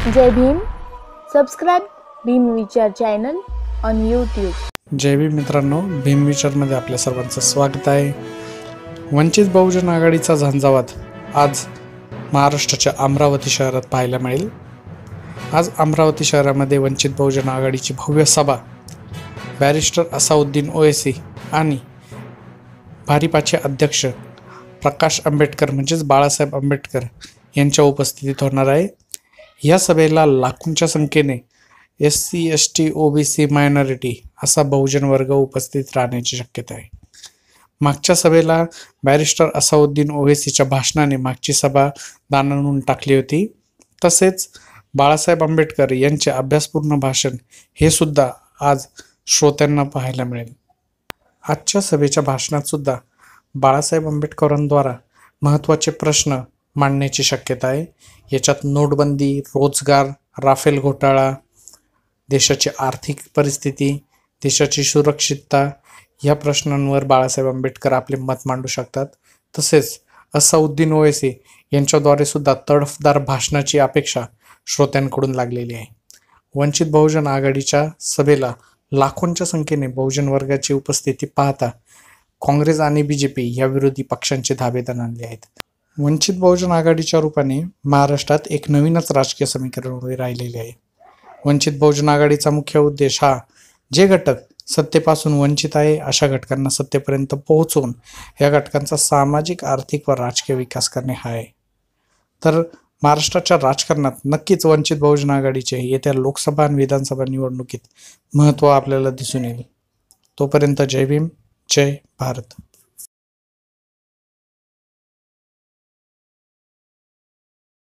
Jai Bhim. Subscribe Bhim Vichar channel on YouTube Jai Bhim मित्रांनो भीम विचारमध्ये आपल्या सर्वांचं स्वागत आहे. वंचित बहुजन आघाडीचा झंझावात आज महाराष्ट्राच्या अमरावती शहरात पाहायला मिळेल. आज अमरावती शहरामध्ये वंचित बहुजन आघाडीची भव्य सभा बॅरिस्टर असाउद्दीन ओएसी आणि भारिपाचे अध्यक्ष प्रकाश आंबेडकर म्हणजेच बाळासाहेब आंबेडकर यांच्या उपस्थितीत होणार आहे. या सभेला लाखोंच्या संख्येने S C S T O B C minority असा बहुजन वर्ग उपस्थित राहण्याची शक्यता आहे. मागच्या सभेला बॅरिस्टर असाउद्दीन ओवेसीच्या भाषणाने मागची सभा दाणानून टाकली होती. तसेच बाळासाहेब आंबेडकर यांचे अभ्यासपूर्ण भाषण हे सुद्धा आज श्रोत्यांना पाहायला मिळेल. आजच्या सभेच्या भाषणात सुद्धा बाळासाहेब आंबेडकरांद्वारा महत्त्वाचे प्रश्न मांडण्याची शक्यता आहे. याच्यात नोटबंदी रोजगार राफेल घोटाळा देशाची आर्थिक परिस्थिती देशाची सुरक्षितता या प्रश्नांवर बाळासाहेब आंबेडकर आपले मत मांडू शकतात. तसेच असाउद्दीन ओवेसी यांच्याद्वारे सुद्धा तडफदार भाषणाची अपेक्षा श्रोत्यांकडून लागलेली आहे. वंचित बहुजन आघाडीच्या सभेला लाखोंच्या संख्येने बहुजन वर्गाची उपस्थिती पाहता काँग्रेस आणि बी जे पी या विरोधी पक्षांचे धाबेदार आणले आहेत. वंचित बहुजन आघाडीच्या रूपाने महाराष्ट्रात एक नवीनच राजकीय समीकरण उभे राहिलेले आहे. वंचित बहुजन आघाडीचा मुख्य उद्देश हा जे घटक सत्तेपासून वंचित आहे अशा घटकांना सत्तेपर्यंत पोहोचून या घटकांचा सामाजिक आर्थिक व राजकीय विकास करणे हा आहे. तर महाराष्ट्राच्या राजकारणात नक्कीच वंचित बहुजन आघाडीचे येत्या लोकसभा आणि विधानसभा निवडणुकीत महत्त्व आपल्याला दिसून येईल. तोपर्यंत जय भीम जय भारत.